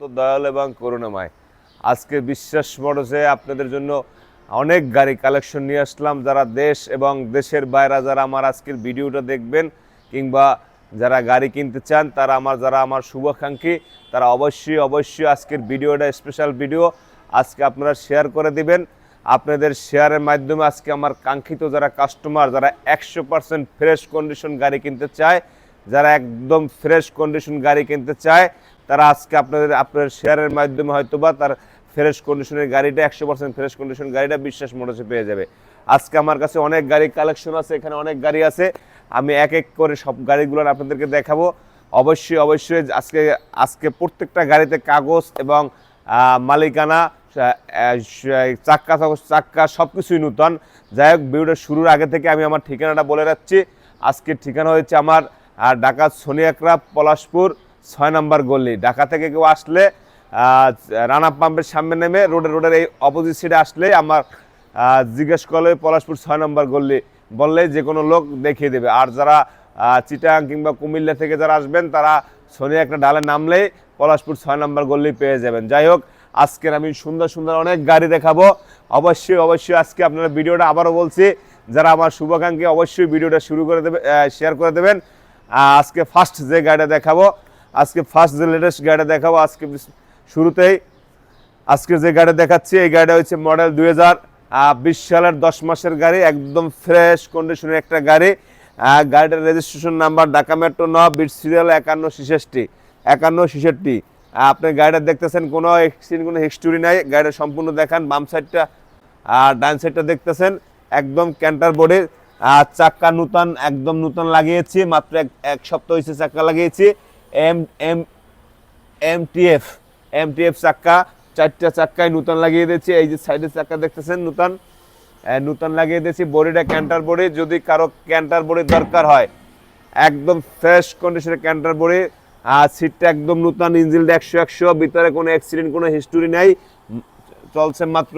দয়াল এবং করুণাময়। আজকে বিশ্বাস মোটরসে আপনাদের জন্য অনেক গাড়ি কালেকশন নিয়ে আসলাম। যারা দেশ এবং দেশের বাইরে যারা আমার আজকের ভিডিওটা দেখবেন কিংবা যারা গাড়ি কিনতে চান, তারা আমার, যারা আমার শুভাকাঙ্ক্ষী, তারা অবশ্যই অবশ্যই আজকের ভিডিওটা স্পেশাল ভিডিও আজকে আপনারা শেয়ার করে দিবেন। আপনাদের শেয়ারের মাধ্যমে আজকে আমার কাঙ্ক্ষিত যারা কাস্টমার যারা একশো পার্সেন্ট ফ্রেশ কন্ডিশন গাড়ি কিনতে চায়, যারা একদম ফ্রেশ কন্ডিশন গাড়ি কিনতে চায় তারা আজকে আপনাদের, আপনার শেয়ারের মাধ্যমে হয়তো বা তার ফ্রেশ কন্ডিশনের গাড়িটা, একশো পার্সেন্ট ফ্রেশ কন্ডিশন গাড়িটা বিশ্বাস মোটরসে পেয়ে যাবে। আজকে আমার কাছে অনেক গাড়ি কালেকশন আছে, এখানে অনেক গাড়ি আছে। আমি এক এক করে সব গাড়িগুলো আপনাদেরকে দেখাবো। অবশ্যই অবশ্যই আজকে আজকে প্রত্যেকটা গাড়িতে কাগজ এবং মালিকানা চাক্কা, চাক্কা- সব কিছুই নূতন। যাই হোক, ভিডিওটা শুরুর আগে থেকে আমি আমার ঠিকানাটা বলে রাখছি। আজকের ঠিকানা হয়েছে আমার ঢাকা সোনিয়াকরা পলাশপুর। ছয় নম্বর গল্লি ঢাকা থেকে কেউ আসলে রানা পাম্পের সামনে নেমে রোডের রোডের এই অপোজিট সাইডে আসলে আমার জিজ্ঞেস করলে পলাশপুর ছয় নম্বর গল্লি বললে যে কোনো লোক দেখিয়ে দেবে। আর যারা চিটাং কিংবা কুমিল্লা থেকে যারা আসবেন, তারা শনি একটা ডালে নামলেই পলাশপুর ছয় নম্বর গল্লি পেয়ে যাবেন। যাই হোক, আজকের আমি সুন্দর সুন্দর অনেক গাড়ি দেখাবো। অবশ্যই অবশ্যই আজকে আপনারা ভিডিওটা আবারও বলছি, যারা আমার শুভাকাঙ্ক্ষী অবশ্যই ভিডিওটা শুরু করে দেবে শেয়ার করে দেবেন। আজকে ফার্স্ট যে গাড়িটা দেখাবো আজকে ফার্স্ট যে লেটেস্ট গাড়িটা দেখাবো, আজকে শুরুতেই আজকে যে গাড়ি দেখাচ্ছি, এই গাড়িটা হচ্ছে মডেল দুই হাজার বিশ সালের দশ মাসের গাড়ি, একদম ফ্রেশ কন্ডিশনের একটা গাড়ি। গাড়িটার রেজিস্ট্রেশন নাম্বার ঢাকা মেট্রো ন, বিট সিরিয়াল একান্ন ছিষট্টি একান্ন ছিষট্টি। আপনি গাড়িটা দেখতেছেন, কোনো এক্সিডেন্ট কোনো হিস্টোরি নাই। গাড়িটা সম্পূর্ণ দেখান, বাম সাইডটা আর ডান সাইডটা দেখতেছেন, একদম ক্যান্টার বোর্ডে চাক্কা নূতন, একদম নূতন লাগিয়েছি, মাত্র এক এক সপ্তাহ হয়েছে চাক্কা লাগিয়েছি। এম এম এমটিএফ এমটিএফ চাক্কা, চারটা চাক্কায় নূতন লাগিয়ে দিয়েছি। এই যে সাইডের চাক্কা দেখতেছেন নূতন? নূতন লাগিয়ে দিয়েছি। বডিটা ক্যান্টার বডি যদি কারও ক্যান্টার বডি দরকার হয়, একদম ফ্রেশ কন্ডিশনের ক্যান্টার বডি আর সিটটা একদম নূতন ইঞ্জিনটা একশো একশো, ভিতরে কোনো অ্যাক্সিডেন্ট কোনো হিস্টোরি নেই। চলছে মাত্র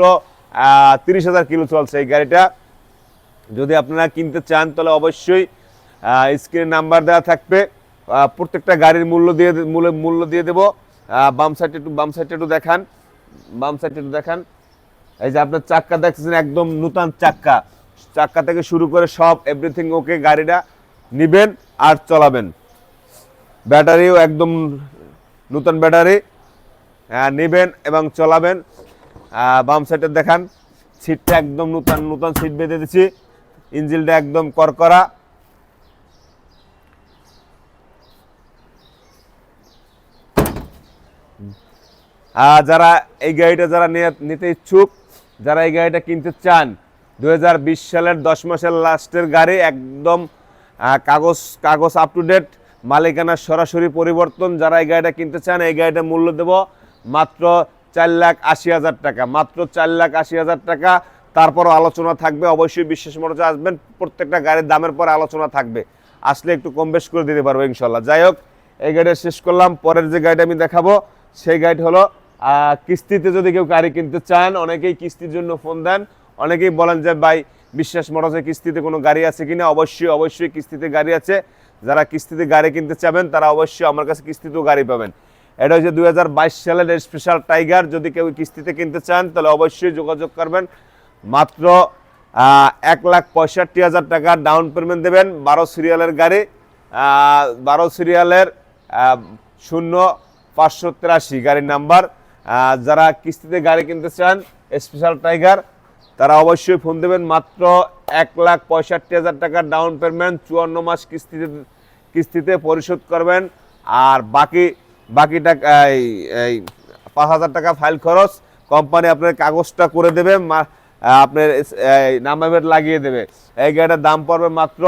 তিরিশ হাজার কিলো চলছে এই গাড়িটা। যদি আপনারা কিনতে চান, তাহলে অবশ্যই স্ক্রিনে নাম্বার দেওয়া থাকবে। প্রত্যেকটা গাড়ির মূল্য দিয়ে মূল্য দিয়ে দেবো। বাম সাইডে একটু বাম সাইডে একটু দেখান। বাম সাইডে একটু দেখান। এই যে আপনার চাক্কা দেখতেছেন একদম নূতন চাক্কা। চাক্কা থেকে শুরু করে সব এভরিথিং ওকে গাড়িটা নিবেন আর চালাবেন। ব্যাটারিও একদম নূতন ব্যাটারি। আহ, নেবেন এবং চলাবেন। বাম সাইডে দেখান। সিটটা একদম নূতন নূতন সিট বেঁধে দিচ্ছি। ইঞ্জিনটা একদম করকরা আর যারা এই গাড়িটা যারা নিতে ইচ্ছুক, যারা এই গাড়িটা কিনতে চান দু হাজার বিশ সালের দশ মাসের লাস্টের গাড়ি, একদম কাগজ কাগজ আপ টু ডেট মালিকানার সরাসরি পরিবর্তন, যারা এই গাড়িটা কিনতে চান, এই গাড়িটা মূল্য দেব মাত্র চার লাখ আশি হাজার টাকা। মাত্র চার লাখ আশি হাজার টাকা। তারপরও আলোচনা থাকবে, অবশ্যই বিশ্বাস মনে আসবেন, প্রত্যেকটা গাড়ির দামের পরে আলোচনা থাকবে। আসলে একটু কম বেশ করে দিতে পারব ইনশাল্লাহ। যাই হোক, এই গাড়িটা শেষ করলাম, পরের যে গাড়িটা আমি দেখাবো, সেই গাড়িটা হলো কিস্তিতে যদি কেউ গাড়ি কিনতে চান, অনেকেই কিস্তির জন্য ফোন দেন। অনেকেই বলেন যে, ভাই, বিশ্বাস মোটরসে কিস্তিতে কোনো গাড়ি আছে কিনা? অবশ্যই অবশ্যই কিস্তিতে গাড়ি আছে। যারা কিস্তিতে গাড়ি কিনতে চাবেন, তারা অবশ্যই আমার কাছে কিস্তিতেও গাড়ি পাবেন। এটা হচ্ছে দু হাজার বাইশ সালের স্পেশাল টাইগার যদি কেউ কিস্তিতে কিনতে চান, তাহলে অবশ্যই যোগাযোগ করবেন। মাত্র এক লাখ পঁয়ষট্টি হাজার টাকা ডাউন পেমেন্ট দেবেন বারো সিরিয়ালের গাড়ি। বারো সিরিয়ালের শূন্য পাঁচশো তিরাশি গাড়ির নাম্বার যারা কিস্তিতে গাড়ি কিনতে চান স্পেশাল টাইগার তারা অবশ্যই ফোন দেবেন মাত্র এক লাখ পঁয়ষট্টি হাজার টাকা ডাউন পেমেন্ট চুয়ান্ন মাস কিস্তিতে কিস্তিতে পরিশোধ করবেন। আর বাকি বাকি টাকা, এই পাঁচ হাজার টাকা ফাইল খরচ কোম্পানি আপনার কাগজটা করে দেবে আপনার নাম্বার লাগিয়ে দেবে। এই গাড়িটার দাম পড়বে মাত্র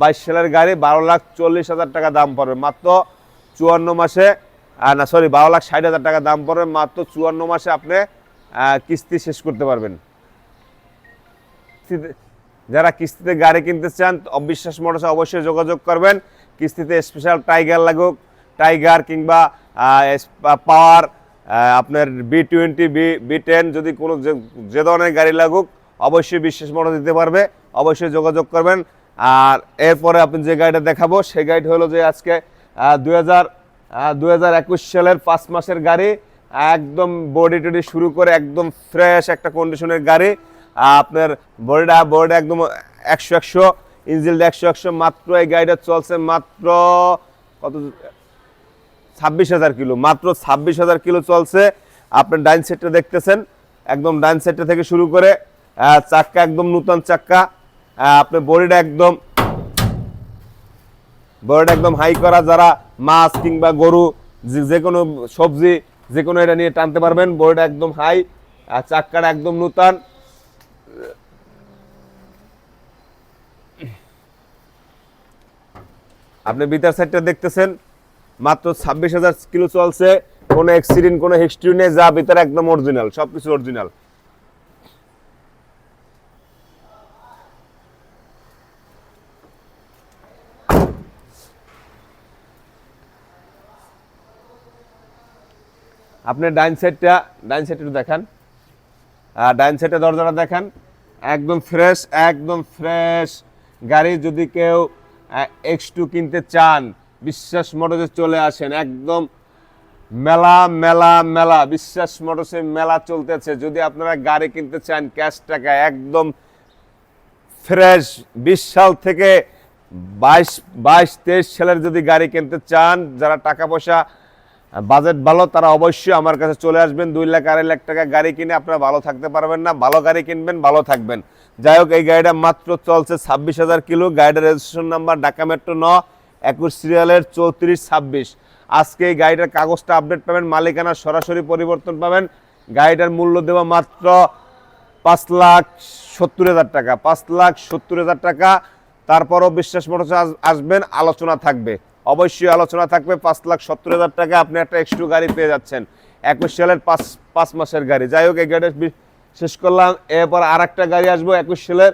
বাইশ সালের গাড়ি বারো লাখ চল্লিশ হাজার টাকা দাম পড়বে। মাত্র চুয়ান্ন মাসে আহ, না সরি বারো লাখ ষাট হাজার টাকা দাম পড়বে মাত্র চুয়ান্ন মাসে আপনি কিস্তি শেষ করতে পারবেন। যারা কিস্তিতে গাড়ি কিনতে চান অবিশ্বাস মোটরসে অবশ্যই যোগাযোগ করবেন। কিস্তিতে স্পেশাল টাইগার লাগুক টাইগার কিংবা পাওয়ার আপনার B twenty B B ten যদি কোনো যে- যে ধরনের গাড়ি লাগুক অবশ্যই বিশ্বাস মোটর দিতে পারবে। অবশ্যই যোগাযোগ করবেন। আর এরপরে আপনি যে গাড়িটা দেখাবো সেই গাড়িটা হলো যে আজকে দুই হাজার একুশ সালের পাঁচ মাসের গাড়ি, একদম বডি টডি শুরু করে একদম ফ্রেশ একটা কন্ডিশনের গাড়ি। আপনার বডিটা বডিটা একদম একশো একশো ইঞ্জিনটা একশো একশো, মাত্র এই গাড়িটা চলছে মাত্র কত? ছাব্বিশ হাজার কিলো, মাত্র ছাব্বিশ হাজার কিলো চলছে। আপনার ডাইন সেটটা দেখতেছেন, একদম ডাইন সেটটা থেকে শুরু করে চাক্কা, একদম নূতন চাক্কা। আপনার বডিটা একদম বডিটা একদম হাই করা, যারা মাছ কিংবা গরু, যে- কোনো সবজি, যে কোনো এটা নিয়ে টানতে পারবেন। বডিটা একদম হাই আর চাক্কাটা একদম নূতন। আপনি বিতার সাইডটা দেখতেছেন, মাত্র ছাব্বিশ হাজার কিলো চলছে। কোনো অ্যাক্সিডেন্ট কোনো হিস্ট্রি নেই, যা ভিতরে একদম অরিজিনাল সব কিছু অরিজিনাল আপনি ডাইন সাইডটা ডাইন সাইডটা দেখান। আর ডাইন সাইডে দরজাটা দেখান। একদম ফ্রেশ একদম ফ্রেশ। গাড়ি যদি কেউ এক্স টু কিনতে চান, বিশ্বাস মোটরে চলে আসেন। একদম মেলা মেলা মেলা, বিশ্বাস মোটরসে মেলা চলতেছে। যদি আপনারা গাড়ি কিনতে চান, ক্যাশ টাকা, একদম ফ্রেশ। বিশ সাল থেকে বাইশ বাইশ, তেইশ সালের যদি গাড়ি কিনতে চান, যারা টাকা পয়সা বাজেট ভালো, তারা অবশ্যই আমার কাছে চলে আসবেন। দুই লাখ, আড়াই লাখ টাকা গাড়ি কিনে আপনারা ভালো থাকতে পারবেন না। ভালো গাড়ি কিনবেন, ভালো থাকবেন। যাই হোক, এই গাড়িটা মাত্র চলছে ছাব্বিশ হাজার কিলো। গাড়িটার রেজিস্ট্রেশন নাম্বার ঢাকা মেট্রো ন, একুশ সিরিয়ালের চৌত্রিশ, ছাব্বিশ। আজকে এই গাড়িটার কাগজটা আপডেট পাবেন, মালিকানা সরাসরি পরিবর্তন পাবেন। গাড়িটার মূল্য দেওয়া মাত্র পাঁচ লাখ সত্তর হাজার টাকা, পাঁচ লাখ সত্তর হাজার টাকা। তারপরও বিশ্বাস মোটরসে আস- আসবেন, আলোচনা থাকবে। অবশ্যই আলোচনা থাকবে পাঁচ লাখ সত্তর হাজার টাকা আপনি একটা এক্সট্রু গাড়ি পেয়ে যাচ্ছেন। একুশ সালের পাঁচ পাঁচ মাসের গাড়ি। যাই হোক, এই গাড়ি শেষ করলাম। এরপর আর একটা গাড়ি আসব, একুশ সালের।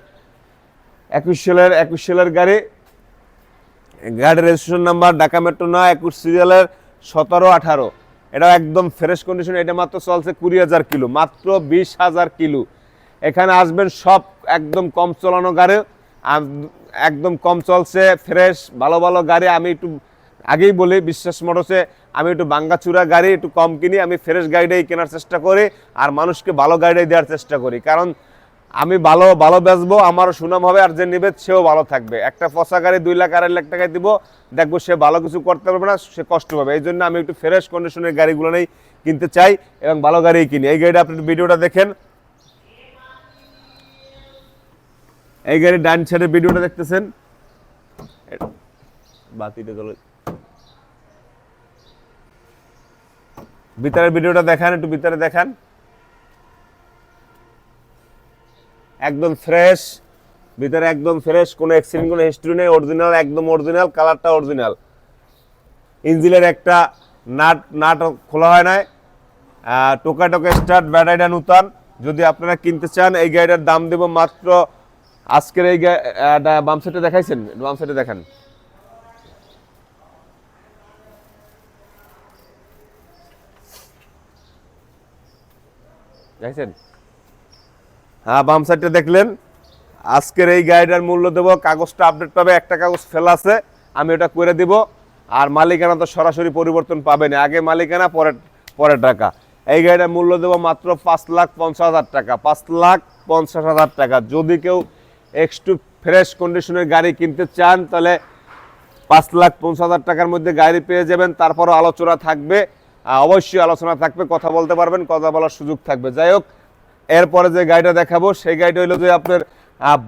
একুশ সালের একুশ সালের গাড়ি। গাড়ির রেজিস্ট্রেশন নাম্বার ঢাকা মেট্রো নয়, একুশ সিরিয়ালের সতেরো, আঠারো। এটা একদম ফ্রেশ কন্ডিশন এটা মাত্র চলছে কুড়ি হাজার কিলো, মাত্র বিশ হাজার কিলো। এখানে আসবেন সব একদম কম চলানো গাড়ি। একদম কম চলছে ফ্রেশ ভালো ভালো গাড়ি। আমি একটু আগেই বলি, বিশ্বাস মোটরসে আমি একটু বাঙ্গাচুরা গাড়ি একটু কম কিনি, আমি ফ্রেশ গাড়িটাই কেনার চেষ্টা করি আর মানুষকে ভালো গাড়িটাই দেওয়ার চেষ্টা করি। কারণ আমি ভালো ভালো বেচবো, আমারও সুনাম হবে আর যে নিবে সেও ভালো থাকবে। একটা পচা গাড়ি দুই লাখ, আড়াই লাখ টাকায় দিব, দেখব সে ভালো কিছু করতে পারবে না, সে কষ্ট পাবে। এই জন্য আমি একটু ফ্রেশ কন্ডিশনের গাড়িগুলো নেই, কিনতে চাই এবং ভালো গাড়ি কিনি। এই গাড়িটা আপনি ভিডিওটা দেখেন। এই গাড়ির ডান সাইডের ভিডিওটা দেখতেছেন? বাতিটা চলে। ভিতরের ভিডিওটা দেখান, একটু ভিতরে দেখান। একদম ফ্রেশ ভিতরে একদম ফ্রেশ কোনো অ্যাক্সিডেন্ট কোনো হিস্ট্রি নেই অরিজিনাল একদম অরিজিনাল কালারটা অরিজিনাল ইঞ্জিনের একটা নাট নাট খোলা হয় নাই। টোকা টোকা স্টার্ট ব্যাটারিটা নূতন। যদি আপনারা কিনতে চান, এই গাড়িটার দাম দেব মাত্র আজকের এই বাম সাইডে দেখাইছেন? বাম সাইডে দেখান। দেখাইছেন? হ্যাঁ বাম সাইডটা দেখলেন। আজকের এই গাড়িটার মূল্য দেবো, কাগজটা আপডেট পাবে, একটা কাগজ ফেলা আছে, আমি ওটা করে দিব। আর মালিকানা তো সরাসরি পরিবর্তন পাবে না, আগে মালিকানা পরে পরে টাকা। এই গাড়িটার মূল্য দেবো মাত্র পাঁচ লাখ পঞ্চাশ হাজার টাকা, পাঁচ লাখ পঞ্চাশ হাজার টাকা। যদি কেউ এক্সটু ফ্রেশ কন্ডিশনের গাড়ি কিনতে চান, তাহলে পাঁচ লাখ পঞ্চাশ হাজার টাকার মধ্যে গাড়ি পেয়ে যাবেন, তারপরও আলোচনা থাকবে। অবশ্যই আলোচনা থাকবে, কথা বলতে পারবেন, কথা বলার সুযোগ থাকবে। যাই হোক, এরপরে যে গাড়িটা দেখাবো, সেই গাড়িটা হলো যে আপনার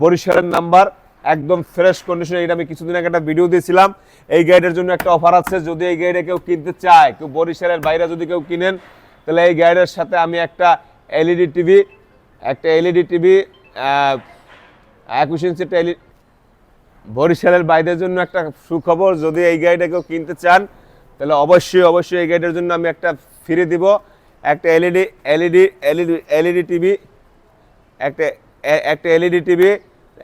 বরিশালের নাম্বার একদম ফ্রেশ কন্ডিশন এটা আমি কিছুদিন আগে একটা ভিডিও দিয়েছিলাম। এই গাড়িটার জন্য একটা অফার আছে, যদি এই গাড়িটা কেউ কিনতে চায়, কেউ বরিশালের বাইরে যদি কেউ কিনেন, তাহলে এই গাড়িটার সাথে আমি একটা এলইডি টিভি একটা এলইডি টিভি একুশ ইঞ্চি বরিশালের বাইরের জন্য একটা সুখবর, যদি এই গাড়িটা কেউ কিনতে চান, তাহলে অবশ্যই অবশ্যই এই গাড়িটার জন্য আমি একটা ফ্রি দিব। একটা LED LED LED LED TV, একটা একটা এলইডি টিভি,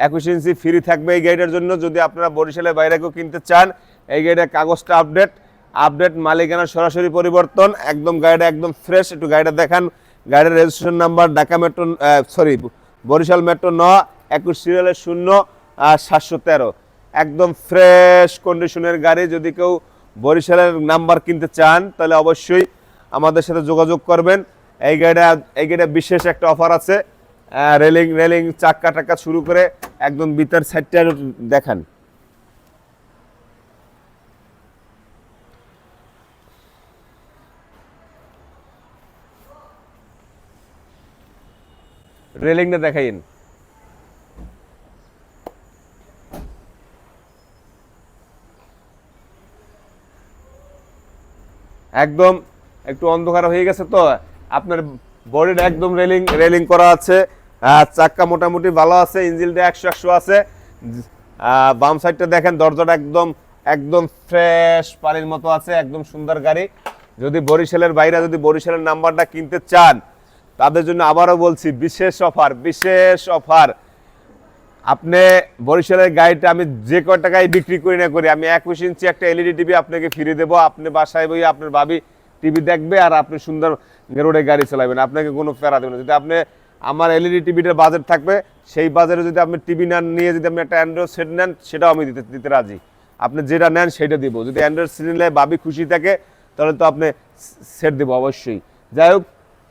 একুশ ইঞ্চি ফ্রি থাকবে এই গাড়িটার জন্য। যদি আপনারা বরিশালের বাইরে কেউ কিনতে চান, এই গাড়িটার কাগজটা আপডেট আপডেট মালিকানা সরাসরি পরিবর্তন, একদম গাড়িটা একদম ফ্রেশ একটু গাড়িটা দেখান। গাড়ির registration number Dhaka metro sorry Barishal metro ন একুশ সিরিয়ালের শূন্য সাতশো তেরো। একদম ফ্রেশ কন্ডিশনের গাড়ি, যদি কেউ বরিশালের নাম্বার কিনতে চান, তাহলে অবশ্যই আমাদের সাথে যোগাযোগ করবেন। এই গাড়িটা এই গাড়িটা বিশেষ একটা অফার আছে। রেলিং রেলিং চাক্কা টাক্কা শুরু করে একদম ভিতর সাইডটা দেখান। রেলিংটা দেখাইন একদম একটু অন্ধকার হয়ে গেছে তো। আপনার বডিটা একদম রেলিং রেলিং করা আছে। চাক্কা মোটামুটি ভালো আছে ইঞ্জিনটা একশো একশো আছে। বাম সাইডটা দেখেন, দরজাটা একদম একদম ফ্রেশ পানির মতো আছে, একদম সুন্দর গাড়ি। যদি বরিশালের বাইরে, যদি বরিশালের নাম্বারটা কিনতে চান, তাদের জন্য আবারও বলছি, বিশেষ অফার বিশেষ অফার আপনি বরিশালের গাড়িটা আমি যে কয় টাকায় বিক্রি করি না করি, আমি একুশ ইঞ্চি একটা এলইডি টিভি আপনাকে ফিরে দেবো। আপনি বাসায় বই আপনার ভাবি টিভি দেখবে আর আপনি সুন্দর রোডে গাড়ি চালাবেন। আপনাকে কোনো ফেরা দেবেন। যদি আপনি আমার এলইডি টিভিটার বাজেট থাকবে, সেই বাজারে যদি আপনি টিভি নেন নিয়ে যদি আপনি একটা অ্যান্ড্রয়েড সেট নেন, সেটাও আমি দিতে দিতে রাজি। আপনি যেটা নেন, সেটা দিব। যদি অ্যান্ড্রয়েড সেট নিলে ভাবি খুশি থাকে, তাহলে তো আপনি সেট দেবো অবশ্যই। যাই হোক,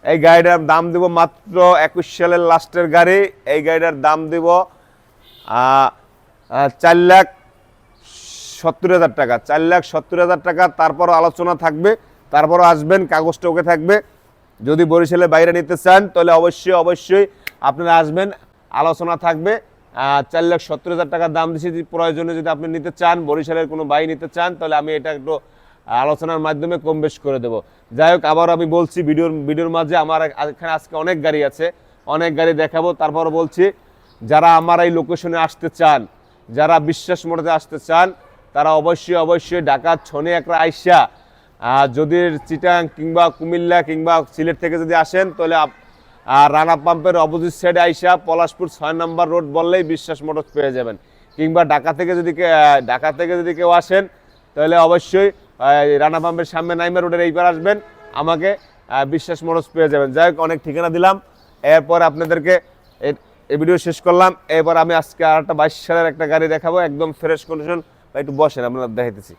এই গাড়িটার দাম দেবো মাত্র একুশ সালের লাস্টের গাড়ি। এই গাড়িটার দাম দেব চার লাখ সত্তর হাজার টাকা, চার লাখ সত্তর হাজার টাকা তারপর আলোচনা থাকবে, তারপরও আসবেন, কাগজটা ওকে থাকবে। যদি বরিশালের বাইরে নিতে চান, তাহলে অবশ্যই অবশ্যই আপনারা আসবেন, আলোচনা থাকবে। চার লাখ সত্তর হাজার টাকার দাম যদি প্রয়োজনে যদি আপনি নিতে চান, বরিশালের কোনো বাই নিতে চান, তাহলে আমি এটা একটু আলোচনার মাধ্যমে কম বেশ করে দেবো। যাই হোক আবার আমি বলছি, ভিডিওর ভিডিওর মাঝে আমার এখানে আজকে অনেক গাড়ি আছে, অনেক গাড়ি দেখাবো তারপর বলছি যারা আমার এই লোকেশনে আসতে চান, যারা বিশ্বাস মোড়তে আসতে চান, তারা অবশ্যই অবশ্যই ঢাকা ছনে একটা আইসা যদি চিটাং কিংবা কুমিল্লা কিংবা সিলেট থেকে যদি আসেন, তাহলে রানা পাম্পের অপোজিট সাইডে আইসা পলাশপুর ছয় নম্বর রোড বললেই বিশ্বাস মোটরস পেয়ে যাবেন। কিংবা ঢাকা থেকে যদি ঢাকা থেকে যদি কেউ আসেন, তাহলে অবশ্যই রানা পাম্পের সামনে নাইমা রোডের এইবার আসবেন, আমাকে বিশ্বাস মোটরস পেয়ে যাবেন। যাই হোক, অনেক ঠিকানা দিলাম। এরপর আপনাদেরকে এই- ভিডিও শেষ করলাম। এবার আমি আজকে আর একটা বাইশ সালের একটা গাড়ি দেখাবো, একদম ফ্রেশ কন্ডিশন বা একটু বসেন আপনারা দেখাইতেছি।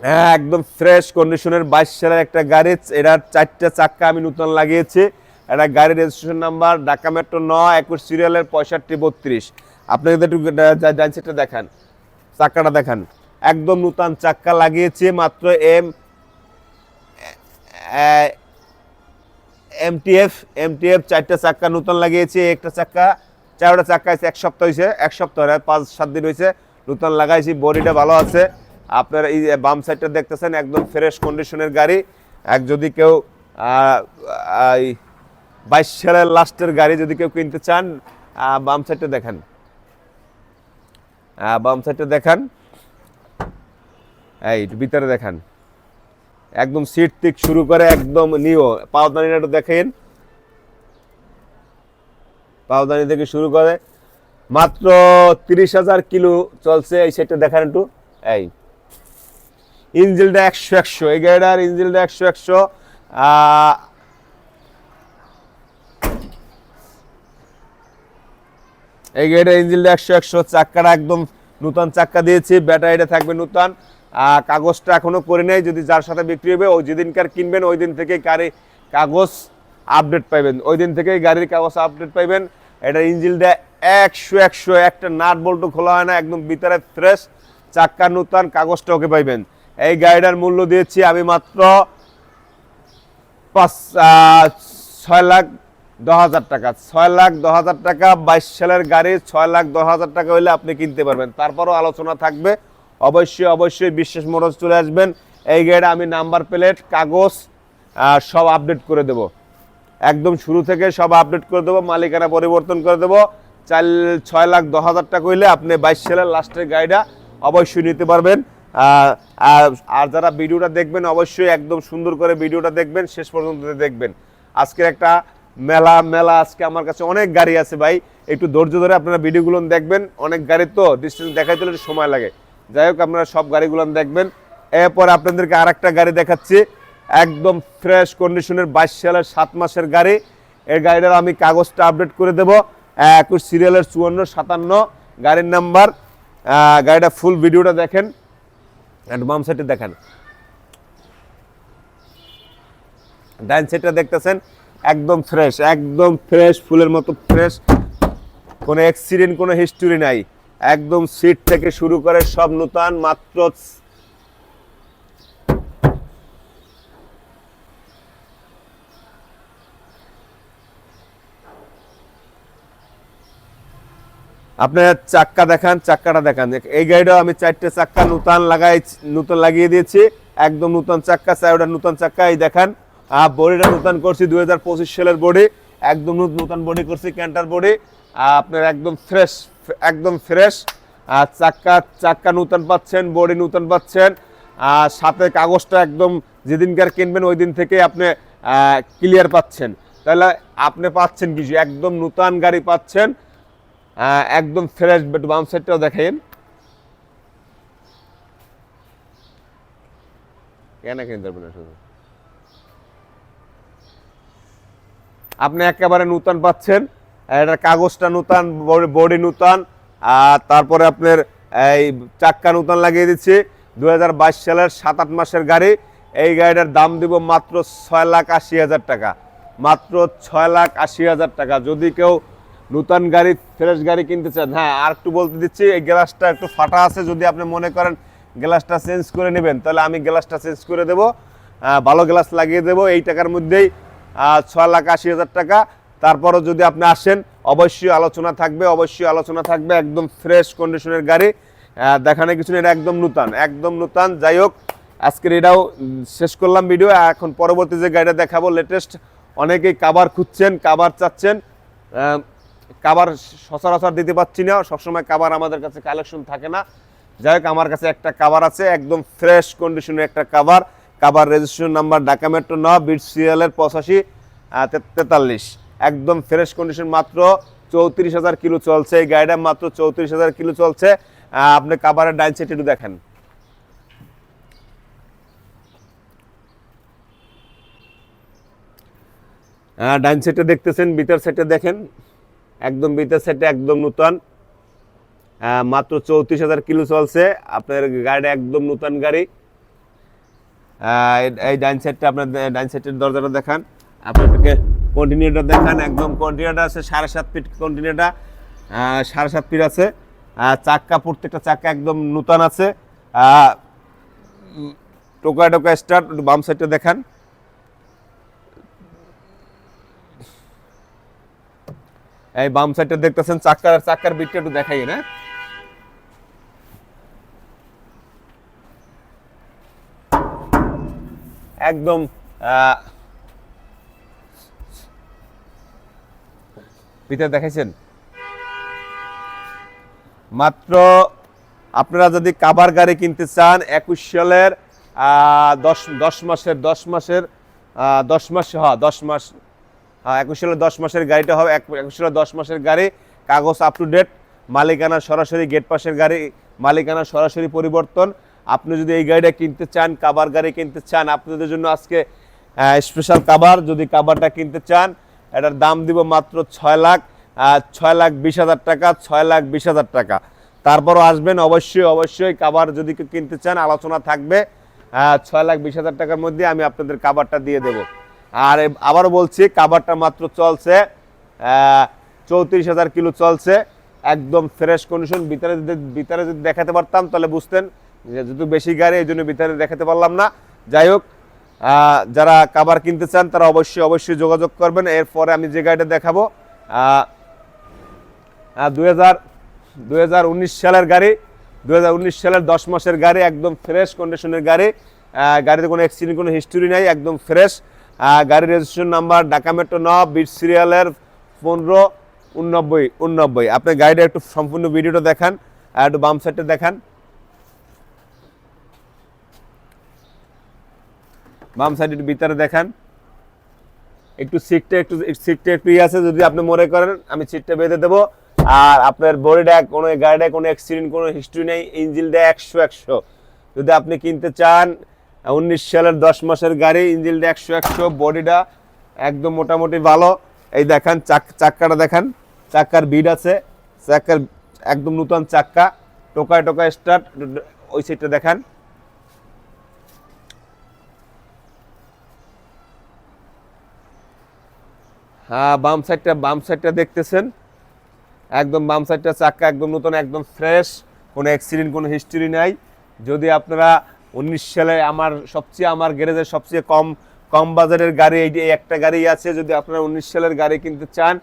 হ্যাঁ একদম ফ্রেশ কন্ডিশনের বাইশ সালের একটা গাড়ি। এটার চারটে চাক্কা আমি নতুন লাগিয়েছি। এটা গাড়ির রেজিস্ট্রেশন নাম্বার ঢাকা মেট্রো ন একুশ সিরিয়ালের পঁয়ষট্টি, বত্রিশ। আপনাকে একটু ডান সাইডটা দেখান, চাক্কাটা দেখান। একদম নূতন চাক্কা লাগিয়েছি, মাত্র এম এমটিএফ এমটিএফ চারটা চাক্কা নতুন লাগিয়েছি, একটা চাক্কা, চারটা চাক্কা এক সপ্তাহ হয়েছে এক সপ্তাহ পাঁচ, সাত দিন হয়েছে নতুন লাগাইছি, বডিটা ভালো আছে। আপনার এই বাম সাইডটা দেখতেছেন, একদম ফ্রেশ কন্ডিশনের গাড়ি। এক যদি কেউ বাইশ সালের লাস্টের গাড়ি যদি কেউ কিনতে চান বাম সাইডটা দেখান। বাম সাইডটা দেখান। এই ভিতরে দেখান। একদম সিট থেকে শুরু করে একদম নিও। পাওদানিটা দেখেন। পাওদানি থেকে শুরু করে মাত্র তিরিশ হাজার কিলো চলছে এই সেটটা দেখান একটু। এই। ইঞ্জিলটা একশো একশো। এই গাড়িটার ইঞ্জিলটা একশো একশো। এই গাড়িটার ইঞ্জিলটা একশো একশো। চাক্কাটা একদম নতুন চাক্কা দিয়েছি। ব্যাটারিটা থাকবে নতুন। কাগজটা এখনও করে নেই, যদি যার সাথে বিক্রি হবে ওই যেদিনকার কিনবেন, ওই দিন থেকে গাড়ি কাগজ আপডেট পাইবেন। ওই দিন থেকেই গাড়ির কাগজ আপডেট পাইবেন। এটা ইঞ্জিনটা একশো একশো, একটা নাট বল্টু খোলা হয় না, একদম ভিতরে ফ্রেশ চাক্কা নূতন, কাগজটা ওকে পাইবেন। এই গাড়িটার মূল্য দিয়েছি আমি মাত্র পাঁচ ছয় লাখ দশ হাজার টাকা। ছয় লাখ দশ হাজার টাকা, বাইশ সালের গাড়ি, ছয় লাখ দশ হাজার টাকা হইলে আপনি কিনতে পারবেন। তারপরও আলোচনা থাকবে। অবশ্যই অবশ্যই বিশ্বাস মোটরস চলে আসবেন। এই গাড়িটা আমি নাম্বার, প্লেট, কাগজ সব আপডেট করে দেব। একদম শুরু থেকে সব আপডেট করে দেবো, মালিকানা পরিবর্তন করে দেবো। চার ছয় লাখ দশ হাজার টাকা হইলে আপনি বাইশ সালের লাস্টের গাড়িটা অবশ্যই নিতে পারবেন। আর যারা ভিডিওটা দেখবেন, অবশ্যই একদম সুন্দর করে ভিডিওটা দেখবেন, শেষ পর্যন্ত দেখবেন। আজকের একটা মেলা মেলা আজকে আমার কাছে অনেক গাড়ি আছে ভাই। একটু ধৈর্য ধরে আপনারা ভিডিওগুলো দেখবেন। অনেক গাড়ি তো ডিস্টেন্স দেখাইতে সময় লাগে। যাই হোক, আপনারা সব গাড়িগুলো দেখবেন। এরপর আপনাদেরকে আর একটা গাড়ি দেখাচ্ছি। একদম ফ্রেশ কন্ডিশনের বাইশ সালের সাত মাসের গাড়ি। এর গাড়িটার আমি কাগজটা আপডেট করে দেবো। একুশ সিরিয়ালের চুয়ান্ন, সাতান্ন গাড়ির নাম্বার গাড়িটা ফুল ভিডিওটা দেখেন। একটু বাম সাইডে দেখেন। ডাইন সাইডটা দেখতেছেন। একদম ফ্রেশ একদম ফ্রেশ ফুলের মতো ফ্রেশ কোনো অ্যাক্সিডেন্ট কোনো হিস্টোরি নাই। একদম সিট থেকে শুরু করে সব নূতন, মাত্র আপনার চাক্কা দেখান, চাক্কাটা দেখান। এই গাড়িটাও আমি চারটে চাক্কা নূতন লাগাই, নূতন লাগিয়ে দিয়েছি। একদম নূতন চাক্কা চারটা নূতন চাক্কা, এই দেখান। আর বডিটা নূতন করছি, দুই হাজার পঁচিশ সালের বডি। একদম নূতন বডি করছি, ক্যান্টার বডি। আপনার একদম ফ্রেশ একদম ফ্রেশ আর চাক্কা চাক্কা নূতন পাচ্ছেন বডি নূতন পাচ্ছেন। আর সাথে কাগজটা একদম যেদিনকার কিনবেন ওই দিন থেকে আপনি ক্লিয়ার পাচ্ছেন। তাহলে আপনি পাচ্ছেন কিছু, একদম নূতন গাড়ি পাচ্ছেন। একদম ফ্রেশ বাম সাইডটাও দেখেন কেন কিনতে পারবেন শুধু? আপনি একেবারে নূতন পাচ্ছেন। এটার কাগজটা নূতন, বডি নূতন, আর তারপরে আপনার এই চাক্কা নূতন লাগিয়ে দিচ্ছি। দুহাজার বাইশ সালের সাত আট মাসের গাড়ি, এই গাড়িটার দাম দিব মাত্র ছয় লাখ আশি হাজার টাকা। মাত্র ছয় লাখ আশি হাজার টাকা। যদি কেউ নূতন গাড়ি, ফ্রেশ গাড়ি কিনতে চান হ্যাঁ আর একটু বলতে দিচ্ছি, এই গ্লাসটা একটু ফাটা আছে, যদি আপনি মনে করেন গ্লাসটা চেঞ্জ করে নেবেন, তাহলে আমি গ্লাসটা চেঞ্জ করে দেবো। ভালো গ্লাস লাগিয়ে দেবো। এই টাকার মধ্যেই ছয় লাখ আশি হাজার টাকা। তারপরও যদি আপনি আসেন, অবশ্যই আলোচনা থাকবে, অবশ্যই আলোচনা থাকবে একদম ফ্রেশ কন্ডিশনের গাড়ি। দেখানো কিছু এটা একদম নূতন একদম নূতন। যাই হোক, আজকের এটাও শেষ করলাম ভিডিও এখন পরবর্তী যে গাড়িটা দেখাবো লেটেস্ট অনেকেই কাবার খুঁজছেন কাবার চাচ্ছেন। কাবার সচরাচর দিতে পারছি না, সবসময় কাবার আমাদের কাছে কালেকশন থাকে না। যাই হোক, আমার কাছে একটা কাবার আছে, একদম ফ্রেশ কন্ডিশনের একটা কাবার কাবার রেজিস্ট্রেশন নাম্বার ঢাকা মেট্রো ন বিট সিরিয়ালের পঁচাশি তেতাল্লিশ। একদম ফ্রেশ কন্ডিশন মাত্র চৌত্রিশ হাজার কিলো চলছে। এই গাড়িটা মাত্র চৌত্রিশ হাজার কিলো চলছে। আপনি কাবারের ডাইন সাইড একটু দেখেন। ডাইন সাইডে দেখতেছেন, ভিতর সাইডে দেখেন। একদম ভিতর সাইডে একদম নূতন। মাত্র চৌত্রিশ হাজার কিলো চলছে। আপনার গাড়িটা একদম নূতন গাড়ি। এই- ডাইন সাইডটা আপনার, ডাইন সাইডের দরজাটা দেখান। আপনাদেরকে কন্টিনিউটা দেখান, একদম কন্টিনিউটা আছে, সাড়ে সাত ফিট কন্টিনিউটা সাড়ে সাত ফিট আছে। চাক্কা, প্রত্যেকটা চাক্কা একদম নূতন আছে। টোকা টোকা স্টার্ট বাম সাইডটা দেখান। এই বাম সাইডটা দেখতেছেন, চাক্কার চাক্কার বিটটা একটু দেখাই না একদম ভিতরে দেখাইছেন? মাত্র আপনারা যদি কাবার গাড়ি কিনতে চান, একুশ সালের দশ দশ মাসের দশ মাসের দশ মাস হ্যাঁ দশ মাস হ্যাঁ একুশ সালের দশ মাসের গাড়িটা হবে, এক- একুশ সালের দশ মাসের গাড়ি, কাগজ আপ টু ডেট মালিকানা সরাসরি গেট পাশের গাড়ি, মালিকানা সরাসরি পরিবর্তন। আপনি যদি এই গাড়িটা কিনতে চান, কাবার গাড়ি কিনতে চান, আপনাদের জন্য আজকে স্পেশাল কাবার, যদি কাবারটা কিনতে চান এটার দাম দিব মাত্র ছয় লাখ ছয় লাখ বিশ হাজার টাকা, ছয় লাখ বিশ হাজার টাকা। তারপরও আসবেন অবশ্যই অবশ্যই কাবার যদি কেউ কিনতে চান, আলোচনা থাকবে। ছয় লাখ বিশ হাজার টাকার মধ্যে আমি আপনাদের কাবারটা দিয়ে দেবো। আর আবারও বলছি কাবারটা মাত্র চলছে চৌত্রিশ হাজার কিলো চলছে। একদম ফ্রেশ কন্ডিশন ভিতরে যদি ভিতরে যদি দেখাতে পারতাম, তাহলে বুঝতেন যেহেতু বেশি গাড়ি, এই জন্য ভিতরে দেখাতে পারলাম না। যাই হোক যারা কাবার কিনতে চান, তারা অবশ্যই অবশ্যই যোগাযোগ করবেন। এরপরে আমি যে গাড়িটা দেখাবো দুই হাজার সালের গাড়ি, দুই হাজার উনিশ সালের দশ মাসের গাড়ি, একদম ফ্রেশ কন্ডিশনের গাড়ি। গাড়িতে কোনো অ্যাক্সিডেন্ট কোনো হিস্টোরি নাই, একদম ফ্রেশ গাড়ির রেজিস্ট্রেশন নাম্বার ঢাকা মেট্রো ন বিট সিরিয়ালের পনেরো, উননব্বই উননব্বই। আপনি গাড়িটা একটু সম্পূর্ণ ভিডিওটা দেখান আর একটু বাম সাইডটা দেখান। বাম সাইডের ভিতরে দেখান। একটু সিটটা একটু সিটটা একটু ইয়ে আছে, যদি আপনি মনে করেন, আমি সিটটা বেঁধে দেবো। আর আপনার বডিটা কোনো গাড়িটা কোনো অ্যাক্সিডেন্ট কোনো হিস্ট্রি নেই ইঞ্জিনটা একশো একশো। যদি আপনি কিনতে চান, উনিশ সালের দশ মাসের গাড়ি ইঞ্জিনটা একশো একশো বডিটা একদম মোটামুটি ভালো। এই দেখান, চাক, চাক্কাটা দেখান। চাক্কার বিড আছে, চাক্কার একদম নূতন চাক্কা। টোকায় টোকায় স্টার্ট ওই সিটটা দেখান। হ্যাঁ বাম সাইডটা বাম সাইডটা দেখতেছেন। একদম বাম সাইডটা চাক্কা, একদম নতুন, একদম ফ্রেশ কোনো অ্যাক্সিডেন্ট কোনো হিস্টরি নাই। যদি আপনারা উনিশ সালে আমার সবচেয়ে, আমার গ্যারেজের সবচেয়ে কম কম বাজারের গাড়ি, এই একটা গাড়ি আছে, যদি আপনারা উনিশ সালের গাড়ি কিনতে চান,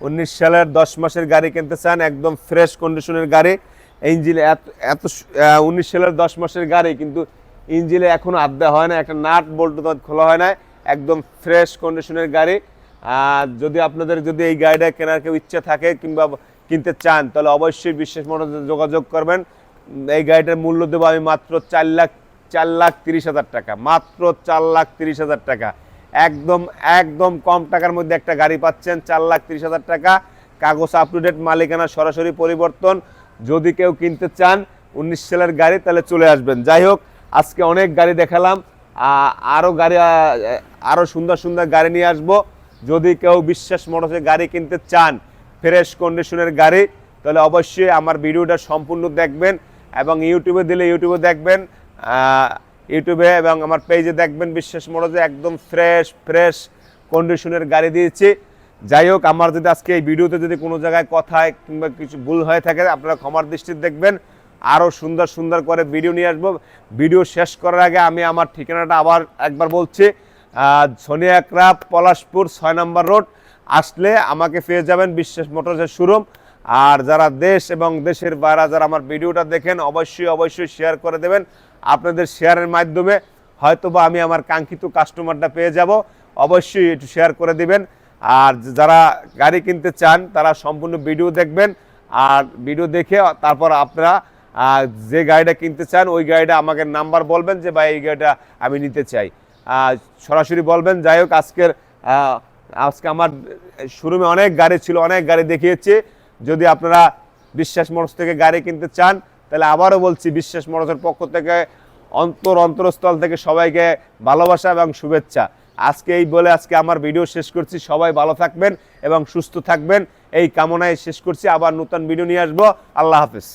উনিশ সালের দশ মাসের গাড়ি কিনতে চান, একদম ফ্রেশ কন্ডিশনের গাড়ি ইঞ্জিন এত এত উনিশ সালের দশ মাসের গাড়ি, কিন্তু ইঞ্জিনে এখনও আড্ডা হয় না, একটা নাট বল্ট খোলা হয় না, একদম ফ্রেশ কন্ডিশনের গাড়ি। আর যদি আপনাদের যদি এই গাড়িটা কেনার কেউ ইচ্ছা থাকে কিংবা কিনতে চান, তাহলে অবশ্যই বিশেষ মনে যোগাযোগ করবেন। এই গাড়িটার মূল্য দেবো আমি মাত্র চার লাখ চার লাখ তিরিশ হাজার টাকা, মাত্র চার লাখ তিরিশ হাজার টাকা। একদম একদম কম টাকার মধ্যে একটা গাড়ি পাচ্ছেন, চার লাখ তিরিশ হাজার টাকা। কাগজ আপ টু ডেট মালিকানা সরাসরি পরিবর্তন। যদি কেউ কিনতে চান উনিশ সালের গাড়ি, তাহলে চলে আসবেন। যাই হোক, আজকে অনেক গাড়ি দেখালাম। আরও গাড়ি আরও সুন্দর সুন্দর গাড়ি নিয়ে আসব। যদি কেউ বিশ্বাস মোটরসের গাড়ি কিনতে চান ফ্রেশ কন্ডিশনের গাড়ি, তাহলে অবশ্যই আমার ভিডিওটা সম্পূর্ণ দেখবেন এবং ইউটিউবে দিলে ইউটিউবে দেখবেন ইউটিউবে এবং আমার পেজে দেখবেন, বিশ্বাস মোটরসে একদম ফ্রেশ ফ্রেশ কন্ডিশনের গাড়ি দিয়েছি। যাই হোক, আমার যদি আজকে এই ভিডিওতে যদি কোনো জায়গায় কথায় কিংবা কিছু ভুল হয়ে থাকে, আপনারা ক্ষমার দৃষ্টি দেখবেন। আরও সুন্দর সুন্দর করে ভিডিও নিয়ে আসব। ভিডিও শেষ করার আগে আমি আমার ঠিকানাটা আবার একবার বলছি। আহ, সোনিয়া ক্রাফ পলাশপুর ছয় নম্বর রোড। আসলে আমাকে পেয়ে যাবেন বিশ্বাস মোটরসের শোরুম আর যারা দেশ এবং দেশের বাইরে যারা আমার ভিডিওটা দেখেন অবশ্যই অবশ্যই শেয়ার করে দেবেন। আপনাদের শেয়ারের মাধ্যমে হয়তোবা আমি আমার কাঙ্ক্ষিত কাস্টমারটা পেয়ে যাব। অবশ্যই একটু শেয়ার করে দিবেন। আর যারা গাড়ি কিনতে চান তারা সম্পূর্ণ ভিডিও দেখবেন। আর ভিডিও দেখে তারপর আপনারা যে গাড়িটা কিনতে চান ওই গাড়িটা আমাকে নাম্বার বলবেন যে ভাই এই গাড়িটা আমি নিতে চাই। সরাসরি বলবেন, যাই হোক, আজকের আজকে আমার শোরুমে অনেক গাড়ি ছিল, অনেক গাড়ি দেখিয়েছি। যদি আপনারা বিশ্বাস মোটরস থেকে গাড়ি কিনতে চান, তাহলে আবারও বলছি, বিশ্বাস মোটরসের পক্ষ থেকে অন্তর অন্তরস্থল থেকে সবাইকে ভালোবাসা এবং শুভেচ্ছা। আজকে এই বলে আজকে আমার ভিডিও শেষ করছি। সবাই ভালো থাকবেন এবং সুস্থ থাকবেন। এই কামনায় শেষ করছি। আবার নতুন ভিডিও নিয়ে আসব। আল্লাহ হাফেজ।